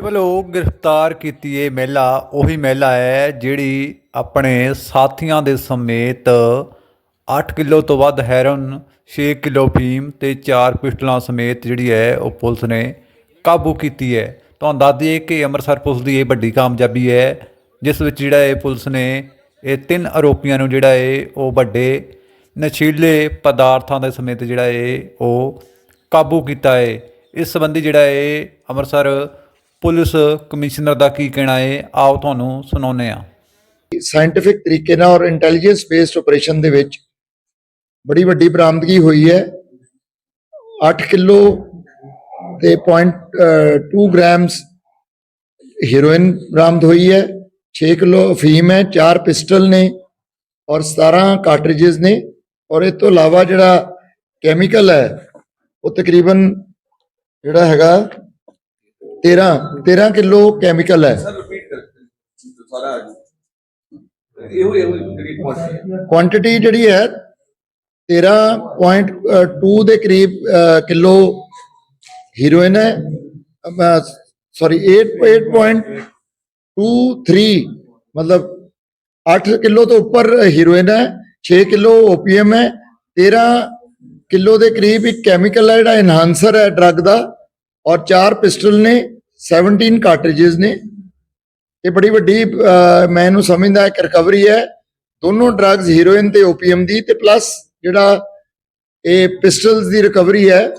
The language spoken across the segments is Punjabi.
ਵੱਲੋਂ ਗ੍ਰਿਫਤਾਰ ਕੀਤੀ ਇਹ ਮਹਿਲਾ, ਉਹੀ ਮਹਿਲਾ ਹੈ ਜਿਹੜੀ ਆਪਣੇ ਸਾਥੀਆਂ ਦੇ ਸਮੇਤ 8 ਕਿਲੋ ਤੋਂ ਵੱਧ ਹੈਰੋਨ 6 ਕਿਲੋ ਫੀਮ ਤੇ 4 ਪਿਸਟਲਾਂ ਸਮੇਤ ਜਿਹੜੀ ਹੈ ਉਹ ਪੁਲਿਸ ਨੇ ਕਾਬੂ ਕੀਤੀ ਹੈ। ਤੁਹਾਨੂੰ ਦੱਸ ਦਈਏ ਕਿ ਅੰਮ੍ਰਿਤਸਰ ਪੁਲਿਸ ਦੀ ਇਹ ਵੱਡੀ ਕਾਮਯਾਬੀ ਹੈ, ਜਿਸ ਵਿੱਚ ਜਿਹੜਾ ਇਹ ਪੁਲਿਸ ਨੇ ਇਹ ਤਿੰਨ ਆਰੋਪੀਆਂ ਨੂੰ ਜਿਹੜਾ ਇਹ ਉਹ ਵੱਡੇ ਨਸ਼ੀਲੇ ਪਦਾਰਥਾਂ ਦੇ ਸਮੇਤ ਜਿਹੜਾ ਇਹ ਉਹ ਕਾਬੂ ਕੀਤਾ ਹੈ। ਇਸ ਸੰਬੰਧੀ ਜਿਹੜਾ ਇਹ ਅੰਮ੍ਰਿਤਸਰ ਪੁਲਿਸ ਕਮਿਸ਼ਨਰ ਦਾ ਕੀ ਕਹਿਣਾ ਹੈ ਆਓ ਤੁਹਾਨੂੰ ਸੁਣਾਉਂਦੇ ਹਾਂ। ਸਾਇੰਟਿਫਿਕ ਤਰੀਕੇ ਨਾਲ ਔਰ ਇੰਟੈਲੀਜੈਂਸ ਬੇਸਡ ਆਪਰੇਸ਼ਨ ਦੇ ਵਿੱਚ ਬੜੀ ਵੱਡੀ ਬਰਾਮਦਗੀ ਹੋਈ ਹੈ। 8 ਕਿਲੋ ਤੇ 0.2 ਗ੍ਰਾਮਸ ਹੀਰੋਇਨ ਬਰਾਮਦ ਹੋਈ ਹੈ। 6 ਕਿਲੋ ਅਫੀਮ ਹੈ 4 ਪਿਸਟਲ ਨੇ ਔਰ 17 ਕਾਰਟ੍ਰਿਜਸ ਨੇ। ਔਰ ਇਸ ਤੋਂ ਇਲਾਵਾ ਜਿਹੜਾ ਕੈਮੀਕਲ ਹੈ, ਉਹ ਤਕਰੀਬਨ ਜਿਹੜਾ ਹੈਗਾ 13 13 ਕਿਲੋ ਕੈਮੀਕਲ ਹੈ। ਸਰ ਰਿਪੀਟ ਕਰ ਸਾਰਾ ਇਹੋ ਇਹੋ ਜਿਹੜੀ ਕੁਆਂਟੀਟੀ ਜਿਹੜੀ ਹੈ 13.2 ਦੇ ਕਰੀਬ ਕਿਲੋ ਹੀਰੋਇਨ ਹੈ। ਸੌਰੀ 8.8.23 ਮਤਲਬ 8 ਕਿਲੋ ਤੋਂ ਉੱਪਰ ਹੀਰੋਇਨ ਹੈ 6 ਕਿਲੋ ਓਪੀਐਮ ਹੈ। 13 ਕਿਲੋ ਦੇ ਕਰੀਬ ਇੱਕ ਕੈਮੀਕਲ ਹੈ ਜਿਹੜਾ ਐਨਹਾਂਸਰ ਹੈ ਡਰੱਗ ਦਾ। ਔਰ 4 ਪਿਸਟਲ ਨੇ। 17 ਕਾਰਟ੍ਰਿਜਸ ਨੇ। ਇਹ ਬੜੀ ਵੱਡੀ ਅਹ, ਮੈਂ ਇਹਨੂੰ ਸਮਝਦਾ ਇੱਕ ਰਿਕਵਰੀ ਹੈ। ਦੋਨੋਂ ਡਰੱਗਸ ਹੀਰੋਇਨ ਤੇ ਓਪੀਐਮ ਦੀ ਤੇ ਪਲੱਸ ਜਿਹੜਾ ਇਹ ਪਿਸਟਲਸ ਦੀ ਰਿਕਵਰੀ ਹੈ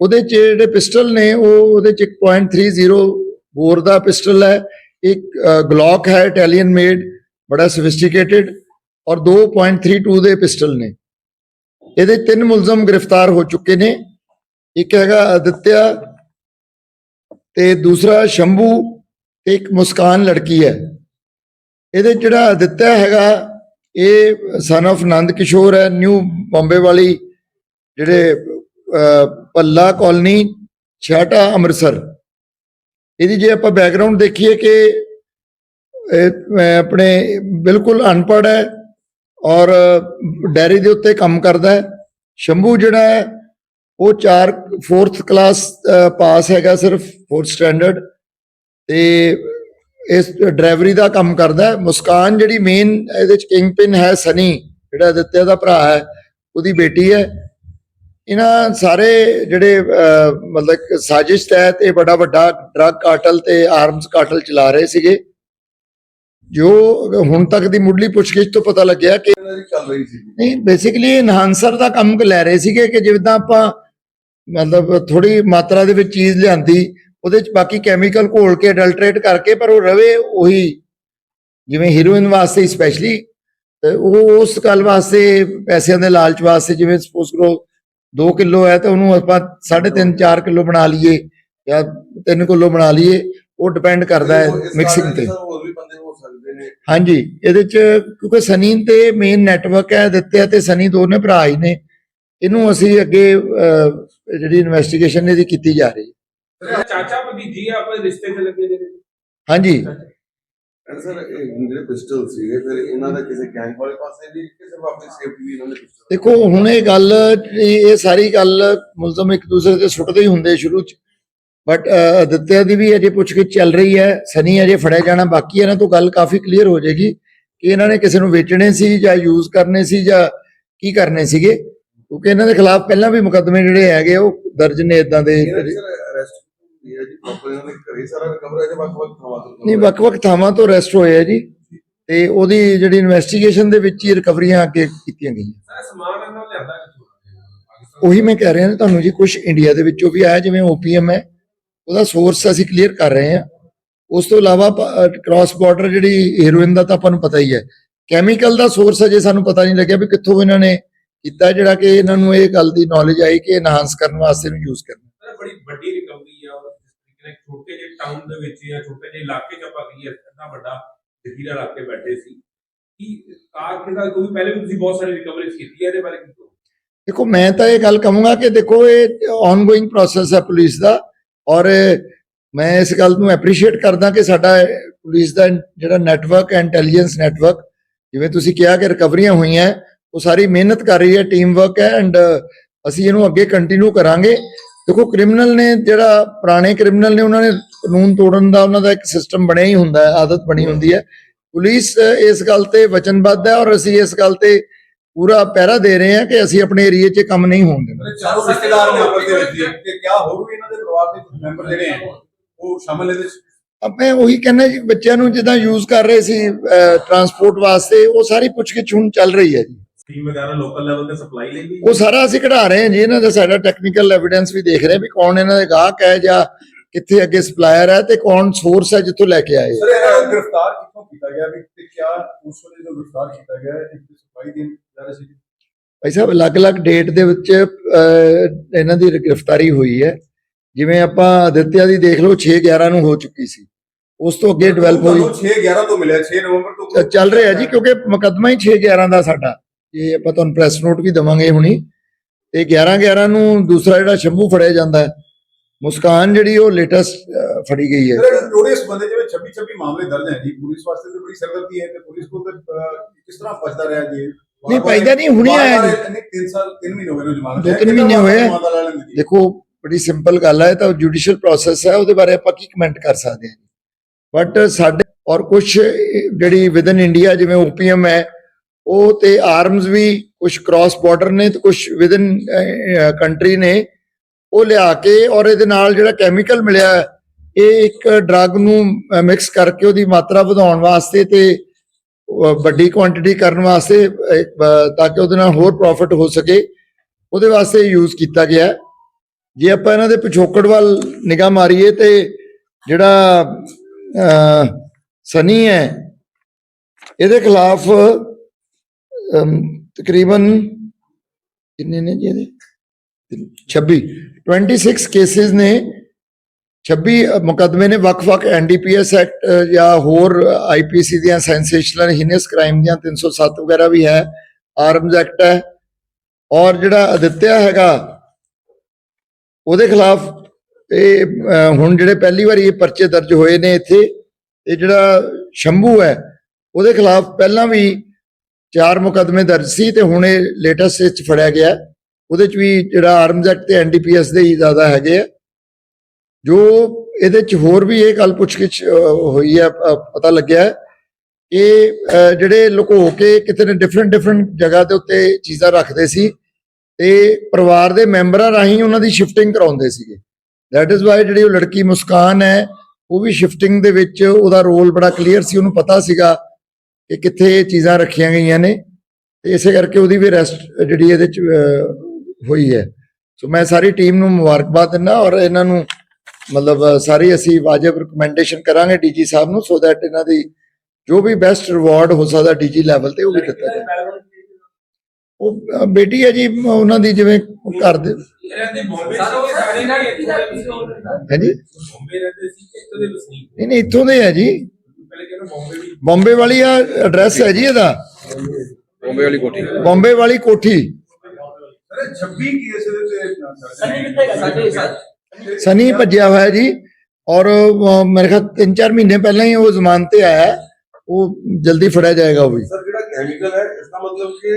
ਉਹਦੇ ਚ ਜਿਹੜੇ ਪਿਸਟਲ ਨੇ ਉਹ ਉਹਦੇ ਚ ਇੱਕ 0.30 ਬੋਰ ਦਾ ਪਿਸਟਲ ਹੈ। ਇੱਕ ਗਲੌਕ ਹੈ ਇਟਾਲੀਅਨ ਮੇਡ ਬੜਾ ਸੋਫਿਸਟੀਕੇਟਿਡ ਔਰ 2.32 ਦੇ ਪਿਸਟਲ ਨੇ। ਇਹਦੇ ਤਿੰਨ ਮੁਲਜ਼ਮ ਗ੍ਰਿਫਤਾਰ ਹੋ ਚੁੱਕੇ ਨੇ। ਇੱਕ ਹੈਗਾ ਅਦਿੱਤਿਆ ਤੇ ਦੂਸਰਾ ਸ਼ੰਭੂ ਤੇ ਇੱਕ ਮੁਸਕਾਨ ਲੜਕੀ ਹੈ। ਇਹਦੇ ਜਿਹੜਾ ਦਿੱਤਾ ਹੈਗਾ ਇਹ ਸਨ of ਆਨੰਦ ਕਿਸ਼ੋਰ ਹੈ ਨਿਊ ਬੰਬੇ ਵਾਲੀ ਜਿਹੜੇ ਅਹ, ਪੱਲਾ ਕਾਲਨੀ ਛਾਟਾ ਅੰਮ੍ਰਿਤਸਰ। ਇਹਦੀ ਜੇ ਆਪਾਂ ਬੈਕਗ੍ਰਾਉਂਡ ਦੇਖੀਏ ਕਿ ਆਪਣੇ ਬਿਲਕੁਲ ਅਨਪੜ੍ਹ ਹੈ ਔਰ ਡੈਰੀ ਦੇ ਉੱਤੇ ਕੰਮ ਕਰਦਾ ਹੈ। ਸ਼ੰਭੂ ਜਿਹੜਾ ਹੈ ਉਹ 4 4th ਕਲਾਸ ਪਾਸ ਹੈਗਾ ਸਿਰਫ 4th ਸਟੈਂਡਰਡ ਤੇ ਇਸ ਡਰਾਈਵਰੀ ਦਾ ਕੰਮ ਕਰਦਾ ਹੈ। ਮੁਸਕਾਨ ਜਿਹੜੀ ਮੇਨ ਇਹਦੇ ਚ ਕਿੰਗ ਪਿਨ ਹੈ ਸਨੀ ਜਿਹੜਾ ਦਿੱਤਿਆ ਦਾ ਭਰਾ ਹੈ ਉਹਦੀ ਬੇਟੀ ਹੈ। ਇਹਨਾਂ ਸਾਰੇ ਜਿਹੜੇ ਮਤਲਬ ਸਾਜ਼ਿਸ਼ ਤਹਿਤ ਇਹ ਬੜਾ ਵੱਡਾ ਡਰੱਗ ਕਾਰਟਲ ਤੇ ਆਰਮਸ ਕਾਰਟਲ ਚਲਾ ਰਹੇ ਸੀਗੇ। ਜੋ ਹੁਣ ਤੱਕ ਦੀ ਮੁੱਢਲੀ ਪੁੱਛਗਿੱਛ ਤੋਂ ਪਤਾ ਲੱਗਿਆ ਕਿ ਇਹਨਾਂ ਦੀ ਚੱਲ ਰਹੀ ਸੀ। ਨਹੀਂ ਬੇਸਿਕਲੀ ਐਨਹਾਂਸਰ ਦਾ ਕੰਮ ਲੈ ਰਹੇ ਸੀਗੇ ਕਿ ਜਿੱਦਾਂ ਆਪਾਂ ਮਤਲਬ ਥੋੜੀ ਮਾਤਰਾ ਦੇ ਵਿੱਚ ਚੀਜ਼ ਲਿਆਂਦੀ ਉਹਦੇ ਚ ਬਾਕੀ ਕੈਮੀਕਲ ਘੋਲ ਕੇ ਅਡਲਟਰੇਟ ਕਰਕੇ ਪਰ ਉਹ ਰਵੇ ਉਹੀ ਜਿਵੇਂ ਹੀਰੋਇਨ ਵਾਸਤੇ ਸਪੈਸ਼ਲੀ ਉਹ ਉਸ ਗੱਲ ਵਾਸਤੇ ਪੈਸਿਆਂ ਦੇ ਲਾਲਚ ਵਾਸਤੇ ਜਿਵੇਂ ਸਪੋਜ਼ ਕਰੋ 2 ਕਿਲੋ ਹੈ ਤਾਂ ਉਹਨੂੰ ਆਪਾਂ 3.5 4 ਕਿਲੋ ਬਣਾ ਲਈਏ ਜਾਂ 3 ਕਿਲੋ ਬਣਾ ਲਈਏ ਉਹ ਡਿਪੈਂਡ ਕਰਦਾ ਹੈ ਮਿਕਸਿੰਗ ਤੇ। ਹਾਂਜੀ ਇਹਦੇ ਚ ਕਿਉਂਕਿ ਸਨੀ ਤੇ ਮੇਨ ਨੈਟਵਰਕ ਹੈ ਦਿੱਤੇ ਤੇ ਸਨੀ ਦੋਨੇ ਭਰਾ ਹੀ ਨੇ ਇਹਨੂੰ ਅਸੀਂ ਅੱਗੇ ਜਿਹੜੀ ਇਨਵੈਸਟੀਗੇਸ਼ਨ ਇਹਦੀ ਕੀਤੀ ਜਾ ਰਹੀ ਹੈ। ਚਾਚਾ ਭਤੀਜੀ ਆਪਣੇ ਰਿਸ਼ਤੇ 'ਚ ਲੱਗੇ ਜਿਹੜੇ। ਹਾਂਜੀ। ਸਰ ਇਹ ਜਿਹੜੇ ਪਿਸਟਲ ਸੀਗੇ ਫਿਰ ਇਹਨਾਂ ਦਾ ਕਿਸੇ ਗੈਂਗ ਵਾਲੇ ਪਾਸੇ ਵੀ ਕਿ ਸਿਰਫ ਆਪਣੀ ਸੇਫਟੀ ਲਈ ਇਹਨਾਂ ਨੇ ਪਿਸਟਲ ਦੇਖੋ ਹੁਣ ਇਹ ਗੱਲ ਇਹ ਸਾਰੀ ਗੱਲ ਮੁਲਜ਼ਮ ਇੱਕ ਦੂਸਰੇ ਤੇ ਸੁੱਟਦੇ ਹੀ ਹੁੰਦੇ ਸ਼ੁਰੂ ਚ। ਬਟ ਅਦਿੱਤਿਆ ਦੀ ਵੀ ਅਜੇ ਪੁੱਛਗਿੱਛ ਚੱਲ ਰਹੀ ਹੈ ਸਨੀ ਅਜੇ ਫੜਿਆ ਜਾਣਾ ਬਾਕੀ ਇਹਨਾਂ ਤੋਂ ਗੱਲ ਕਾਫੀ ਕਲੀਅਰ ਹੋ ਜਾਏਗੀ ਕਿ ਇਹਨਾਂ ਨੇ ਕਿਸੇ ਨੂੰ ਵੇਚਣੇ ਸੀ ਜਾਂ ਯੂਜ਼ ਕਰਨੇ ਸੀ ਜਾਂ ਕੀ ਕਰਨੇ ਸੀਗੇ। ਕਿਉਂਕਿ ਇਹਨਾਂ ਦੇ ਖਿਲਾਫ ਪਹਿਲਾਂ ਵੀ ਮੁਕੱਦਮੇ ਜਿਹੜੇ ਹੈਗੇ ਉਹ ਦਰਜ ਨੇ ਇਦਾਂ ਦੇ। ਨਹੀਂ ਵੱਖ-ਵੱਖ ਥਾਵਾਂ ਤੋਂ ਅਰੈਸਟ ਹੋਏ ਆ ਜੀ। ਤੇ ਉਹਦੀ ਜਿਹੜੀ ਇਨਵੈਸਟੀਗੇਸ਼ਨ ਦੇ ਵਿੱਚ ਹੀ ਰਿਕਵਰੀਆਂ ਅੱਗੇ ਕੀਤੀਆਂ ਗਈਆਂ। ਸਾਰਾ ਸਮਾਨ ਇਹਨਾਂ ਲਿਆਂਦਾ ਕਿੱਥੋਂ ਉਹੀ ਮੈਂ ਕਹਿ ਰਿਹਾ ਨਾ ਤੁਹਾਨੂੰ ਜੀ ਕੁਝ ਇੰਡੀਆ ਦੇ ਵਿੱਚੋਂ ਵੀ ਆਇਆ ਜਿਵੇਂ ਓਪੀਐਮ ਹੈ ਉਹਦਾ ਸੋਰਸ ਅਸੀਂ ਕਲੀਅਰ ਕਰ ਰਹੇ ਹਾਂ। ਉਸ ਤੋਂ ਇਲਾਵਾ ਕ੍ਰਾਸ ਬਾਰਡਰ ਜਿਹੜੀ ਹੀਰੋਇਨ ਦਾ ਤਾਂ ਆਪਾਂ ਨੂੰ ਪਤਾ ਹੀ ਹੈ। ਕੈਮੀਕਲ ਦਾ ਸੋਰਸ ਅਜੇ ਸਾਨੂੰ ਪਤਾ ਨਹੀਂ ਲੱਗਿਆ ਵੀ ਕਿੱਥੋਂ ਇਹਨਾਂ ਨੇ ਕੀਤਾ ਜਿਹੜਾ ਕਿ ਇਹਨਾਂ ਨੂੰ ਇਹ ਗੱਲ ਦੀ ਨੌਲੇਜ ਆਈ ਕਿ ਐਨਹਾਂਸ ਕਰਨ ਵਾਸਤੇ ਇਹਨੂੰ ਯੂਜ਼ ਕਰਨਾ। ਸਰ ਬੜੀ ਵੱਡੀ ਰਿਕਵਰੀ ਆ ਔਰ ਜਿਸ ਤਰੀਕੇ ਨਾਲ ਛੋਟੇ ਜਿਹੇ ਟਾਊਨ ਦੇ ਵਿੱਚ ਜਾਂ ਛੋਟੇ ਜਿਹੇ ਇਲਾਕੇ 'ਚ ਆਪਾਂ ਕਹੀਏ ਇੰਨਾ ਵੱਡਾ ਜ਼ਖੀਰਾ ਰੱਖ ਕੇ ਬੈਠੇ ਸੀ। ਕੀ ਕਾਰ ਕਿਦਾ ਕੋਈ ਪਹਿਲੇ ਵੀ ਤੁਸੀਂ ਬਹੁਤ ਸਾਰੀ ਰਿਕਵਰੀਜ਼ ਕੀਤੀ ਹੈ ਇਹਦੇ ਬਾਰੇ ਕੀ ਕਹੋ ਦੇਖੋ ਮੈਂ ਤਾਂ ਇਹ ਗੱਲ ਕਹੂੰਗਾ ਕਿ ਦੇਖੋ ਇਹ ਆਨਗੋਇੰਗ ਪ੍ਰੋਸੈਸ ਹੈ ਪੁਲਿਸ ਦਾ ਔਰ ਮੈਂ ਇਸ ਗੱਲ ਨੂੰ ਐਪਰੀਸ਼ੀਏਟ ਕਰਦਾ ਕਿ ਸਾਡਾ ਪੁਲਿਸ ਦਾ ਜਿਹੜਾ ਨੈਟਵਰਕ ਹੈ ਇੰਟੈਲੀਜੈਂਸ ਨੈਟਵਰਕ ਜਿਵੇਂ ਤੁਸੀਂ ਕਿਹਾ ਕਿ ਰਿਕਵਰੀਆਂ ਹੋਈਆਂ ਉਹ ਸਾਰੀ ਮਿਹਨਤ ਕਰ ਰਹੀ ਹੈ ਟੀਮ ਵਰਕ ਹੈ ਐਂਡ ਅਸੀਂ ਇਹਨੂੰ ਅੱਗੇ ਕੰਟੀਨਿਊ ਕਰਾਂਗੇ। ਦੇਖੋ ਕ੍ਰਿਮੀਨਲ ਨੇ ਜਿਹੜਾ ਪੁਰਾਣੇ ਕ੍ਰਿਮੀਨਲ ਨੇ ਉਹਨਾਂ ਨੇ ਕਾਨੂੰਨ ਤੋੜਨ ਦਾ ਉਹਨਾਂ ਦਾ ਇੱਕ ਸਿਸਟਮ ਬਣਿਆ ਹੀ ਹੁੰਦਾ ਹੈ ਆਦਤ ਬਣੀ ਹੁੰਦੀ ਹੈ। ਪੁਲਿਸ ਇਸ ਗੱਲ ਤੇ ਵਚਨਬੱਧ ਹੈ ਔਰ ਅਸੀਂ ਇਸ ਗੱਲ ਤੇ ਪੂਰਾ ਪਹਿਰਾ ਦੇ ਰਹੇ ਹਾਂ ਕਿ ਅਸੀਂ ਆਪਣੇ ਏਰੀਏ 'ਚ ਕੰਮ ਨਹੀਂ ਹੋਣ ਦੇਣਾ। ਚਾਰੋਂ ਰਿਸ਼ਤੇਦਾਰ ਨੇ ਆਪਸ ਦੇ ਵਿੱਚ ਤੇ ਕਿਆ ਹੋਰ ਵੀ ਇਹਨਾਂ ਦੇ ਪਰਿਵਾਰ ਦੇ ਮੈਂਬਰ ਜਿਹੜੇ ਆ ਉਹ ਸ਼ਾਮਲ ਇਹਦੇ ਵਿੱਚ ਆਪਾਂ ਉਹੀ ਕਹਿੰਦੇ ਜੀ ਬੱਚਿਆਂ ਨੂੰ ਜਿੱਦਾਂ ਯੂਜ਼ ਕਰ ਰਹੇ ਸੀ ਟਰਾਂਸਪੋਰਟ ਵਾਸਤੇ ਉਹ ਸਾਰੀ ਪੁੱਛਗਿੱਛ ਹੁਣ ਚੱਲ ਰਹੀ ਹੈ ਜੀ। ਟੀਮ ਵਗੈਰਾ ਲੋਕਲ ਲੈਵਲ ਤੇ ਸਪਲਾਈ ਲਈ ਵੀ? ਉਹ ਸਾਰਾ ਅਸੀਂ ਕਢਾ ਰਹੇ ਹਾਂ ਜੀ ਇਹਨਾਂ ਦਾ ਸਾਡਾ ਟੈਕਨੀਕਲ ਐਵੀਡੈਂਸ ਵੀ ਦੇਖ ਰਹੇ ਹਾਂ ਵੀ ਕੌਣ ਇਹਨਾਂ ਦੇ ਗਾਹਕ ਹੈ ਜਾਂ ਕਿੱਥੇ ਅੱਗੇ ਸਪਲਾਇਰ ਹੈ ਤੇ ਕੌਣ ਸੋਰਸ ਹੈ ਜਿੱਥੋਂ ਲੈ ਕੇ ਆਏ। ਸਰ ਇਹਨਾਂ ਨੂੰ ਗ੍ਰਿਫਤਾਰ ਕਿੱਥੋਂ ਕੀਤਾ ਗਿਆ ਵੀ ਤੇ ਕਿਆ ਉਸ ਵੇਲੇ ਜਦੋਂ ਗ੍ਰਿਫਤਾਰ ਕੀਤਾ ਗਿਆ ਇੱਕ ਸਫ਼ਾਈ ਦੇਣ ਜਾ ਰਹੇ ਸੀ? ਭਾਈ ਸਾਹਿਬ ਅਲੱਗ-ਅਲੱਗ ਡੇਟ ਦੇ ਵਿੱਚ ਇਹਨਾਂ ਦੀ ਗ੍ਰਿਫਤਾਰੀ ਹੋਈ ਹੈ। ਜਿਵੇਂ ਆਪਾਂ ਅਦਿੱਤਿਆ ਦੀ ਦੇਖ ਲਓ 6 11 ਨੂੰ ਹੋ ਚੁੱਕੀ ਸੀ। ਉਸ ਤੋਂ ਅੱਗੇ ਡਿਵੈਲਪ ਹੋਈ। 6 11 ਤੋਂ ਮਿਲਿਆ 6 ਨਵੰਬਰ ਤੋਂ ਚੱਲ ਰਿਹਾ ਜੀ ਕਿਉਂਕਿ ਮੁਕੱਦਮਾ ਹੀ 6 11 ਦਾ ਸਾਡਾ। ਇਹ ਆਪਾਂ ਤੁਹਾਨੂੰ ਪ੍ਰੈਸ ਨੋਟ ਵੀ ਦਵਾਂਗੇ ਹੁਣੀ ਤੇ 11 11 ਨੂੰ ਦੂਸਰਾ ਜਿਹੜਾ ਸ਼ੰਭੂ ਫੜਿਆ ਜਾਂਦਾ ਹੈ ਮੁਸਕਾਨ ਜਿਹੜੀ ਉਹ ਲੇਟੈਸਟ ਫੜੀ ਗਈ ਹੈ ਟੋੜੇ ਸੰਬੰਧੇ ਜਿਵੇਂ 26 26 ਮਾਮਲੇ ਦਰਜ ਹੈ ਜੀ ਪੁਲਿਸ ਵਾਸਤੇ ਤੇ ਬੜੀ ਸਰਦਰਦੀ ਹੈ ਤੇ ਪੁਲਿਸ ਕੋਲ ਤੇ ਕਿਸ ਤਰ੍ਹਾਂ ਬਚਦਾ ਰਿਹਾ ਜੀ ਨਹੀਂ, ਪੈਦਾ ਨਹੀਂ, ਹੁਣੀ ਆਇਆ ਜੀ। ਨਹੀਂ 3 ਸਾਲ 3 ਮਹੀਨੇ ਹੋ ਗਏ ਜ਼ਮਾਨਤ ਦੋ। ਤਿੰਨ ਮਹੀਨੇ ਹੋਏ? ਦੇਖੋ ਬੜੀ ਸਿੰਪਲ ਗੱਲ ਹੈ ਤਾਂ ਜੁਡੀਸ਼ੀਅਲ ਪ੍ਰੋਸੈਸ ਹੈ ਉਹਦੇ ਬਾਰੇ ਆਪਾਂ ਕੀ ਕਮੈਂਟ ਕਰ ਸਕਦੇ ਹਾਂ ਬਟ ਸਾਡੇ ਔਰ ਕੁਝ ਜਿਹੜੀ ਵਿਦਨ ਇੰਡੀਆ ਜਿਵੇਂ ਓਪੀਐਮ ਹੈ ਉਹ ਤੇ ਆਰਮਸ ਵੀ ਕੁਝ ਕ੍ਰਾਸ ਬਾਰਡਰ ਨੇ ਤੇ ਕੁਝ ਵਿਦਨ ਕੰਟਰੀ ਨੇ। ਉਹ ਲਿਆ ਕੇ ਔਰ ਇਹਦੇ ਨਾਲ ਜਿਹੜਾ ਕੈਮੀਕਲ ਮਿਲਿਆ, ਇਹ ਇੱਕ ਡਰੱਗ ਨੂੰ ਮਿਕਸ ਕਰਕੇ ਉਹਦੀ ਮਾਤਰਾ ਵਧਾਉਣ ਵਾਸਤੇ ਤੇ ਵੱਡੀ ਕੁਆਂਟੀਟੀ ਕਰਨ ਵਾਸਤੇ ਤਾਂ ਕਿ ਉਹਦੇ ਨਾਲ ਹੋਰ ਪ੍ਰੋਫਿਟ ਹੋ ਸਕੇ। ਉਹਦੇ ਵਾਸਤੇ ਯੂਜ਼ ਕੀਤਾ ਗਿਆ। ਜੇ ਆਪਾਂ ਇਹਨਾਂ ਦੇ ਪਿਛੋਕੜ ਵੱਲ ਨਿਗਾਹ ਮਾਰੀਏ ਤੇ ਜਿਹੜਾ ਸਨੀ ਹੈ, ਇਹਦੇ ਖਿਲਾਫ ਤਕਰੀਬਨ ਕਿੰਨੇ ਨੇ ਜੀ ਇਹਦੇ? 26 26 ਕੇਸਿਸ ਨੇ। 26 ਮੁਕੱਦਮੇ ਨੇ ਵੱਖ-ਵੱਖ ਐਨਡੀਪੀਐਸ ਐਕਟ ਜਾਂ ਹੋਰ ਆਈਪੀਸੀ ਦੀਆਂ ਸੈਂਸੇਸ਼ਨਲ ਹੀਨਸ ਕ੍ਰਾਈਮ ਦੀਆਂ 307 ਵਗੈਰਾ ਵੀ ਹੈ। ਆਰਮਜ਼ ਐਕਟ ਹੈ। ਔਰ ਜਿਹੜਾ ਅਦਿੱਤਿਆ ਹੈਗਾ, ਉਹਦੇ ਖਿਲਾਫ ਇਹ ਹੁਣ ਜਿਹੜੇ ਪਹਿਲੀ ਵਾਰੀ ਇਹ ਪਰਚੇ ਦਰਜ ਹੋਏ ਨੇ ਇੱਥੇ, ਇਹ ਜਿਹੜਾ ਸ਼ੰਭੂ ਹੈ, ਉਹਦੇ ਖਿਲਾਫ ਪਹਿਲਾਂ ਵੀ ਚਾਰ ਮੁਕੱਦਮੇ ਦਰਜ ਸੀ ਤੇ ਹੁਣ ਇਹ ਲੇਟੈਸਟ ਇਸ 'ਚ ਫੜਿਆ ਗਿਆ। ਉਹਦੇ ਚ ਵੀ ਜਿਹੜਾ ਆਰਮਸ ਐਕਟ ਤੇ ਐਨਡੀਪੀਐਸ ਦੇ ਹੀ ਜ਼ਿਆਦਾ ਹੈਗੇ ਆ। ਜੋ ਇਹਦੇ ਚ ਹੋਰ ਵੀ ਇਹ ਗੱਲ ਪੁੱਛਗਿੱਛ ਹੋਈ ਹੈ ਪਤਾ ਲੱਗਿਆ ਕਿ ਜਿਹੜੇ ਲੁਕੋ ਕੇ ਕਿਤੇ ਨੇ ਡਿਫਰੈਂਟ ਡਿਫਰੈਂਟ ਜਗ੍ਹਾ ਦੇ ਉੱਤੇ ਚੀਜ਼ਾਂ ਰੱਖਦੇ ਸੀ ਤੇ ਪਰਿਵਾਰ ਦੇ ਮੈਂਬਰਾਂ ਰਾਹੀਂ ਉਹਨਾਂ ਦੀ ਸ਼ਿਫਟਿੰਗ ਕਰਾਉਂਦੇ ਸੀਗੇ। ਦੈਟ ਇਜ਼ ਵਾਈ ਜਿਹੜੀ ਉਹ ਲੜਕੀ ਮੁਸਕਾਨ ਹੈ, ਉਹ ਵੀ ਸ਼ਿਫਟਿੰਗ ਦੇ ਵਿੱਚ ਉਹਦਾ ਰੋਲ ਬੜਾ ਕਲੀਅਰ ਸੀ, ਉਹਨੂੰ ਪਤਾ ਸੀਗਾ ਕਿ ਕਿੱਥੇ ਇਹ ਚੀਜ਼ਾਂ ਰੱਖੀਆਂ ਗਈਆਂ ਨੇ ਤੇ ਇਸੇ ਕਰਕੇ ਉਹਦੀ ਵੀ ਅਰੈਸਟ ਜਿਹੜੀ ਇਹਦੇ ਚ ਹੋਈ ਹੈ। ਸੋ ਮੈਂ ਸਾਰੀ ਟੀਮ ਨੂੰ ਮੁਬਾਰਕਬਾਦ ਦਿੰਦਾ ਔਰ ਇਹਨਾਂ ਨੂੰ ਮਤਲਬ ਸਾਰੀ ਅਸੀਂ ਵਾਜਬ ਰਿਕਮੈਂਡੇਸ਼ਨ ਕਰਾਂਗੇ ਡੀਜੀ ਸਾਹਿਬ ਨੂੰ ਸੋ ਦੈਟ ਇਹਨਾਂ ਦੀ ਜੋ ਵੀ ਬੈਸਟ ਰਿਵਾਰਡ ਹੋ ਸਕਦਾ ਡੀਜੀ ਲੈਵਲ ਤੇ ਉਹ ਵੀ ਦਿੱਤਾ ਜਾਏ ਉਹ ਬੇਟੀ ਹੈ ਜੀ ਉਹਨਾਂ ਦੀ ਜਿਵੇਂ ਘਰ ਦੇ ਰਹਿੰਦੇ ਬੰਬੇ ਸੀ ਸਾਰੇ ਨਾ ਇੱਥੋਂ ਦੇ ਵਸਨੀਕ ਹੈ? ਜੀ ਬੰਬੇ ਰਹਿੰਦੇ ਸੀ ਕਿ ਇੱਥੋਂ ਦੇ ਵਸਨੀਕ। ਨਹੀਂ ਨਹੀਂ ਇੱਥੋਂ ਦੇ ਹੈ ਜੀ। ਬੰਬੇ ਵੀ ਬੰਬੇ ਵਾਲੀ ਆ ਐਡਰੈਸ ਹੈ ਜੀ ਇਹਦਾ ਬੰਬੇ ਵਾਲੀ ਕੋਠੀ ਬੰਬੇ ਵਾਲੀ ਕੋਠੀ ਸਰ 26 ਕੇਸ ਇਹਦੇ ਤੇ ਸਨੀ ਭੱਜਿਆ ਹੋਇਆ ਜੀ ਔਰ ਅਹ, ਮੇਰੇ ਖਿਆਲ 3-4 ਮਹੀਨੇ ਪਹਿਲਾਂ ਹੀ ਉਹ ਜ਼ਮਾਨਤ ਤੇ ਆਇਆ ਹੈ। ਉਹ ਜਲਦੀ ਫੜਿਆ ਜਾਏਗਾ ਉਹ ਵੀ ਸਰ ਜਿਹੜਾ ਕੈਮੀਕਲ ਹੈ ਇਸ ਦਾ ਮਤਲਬ ਕਿ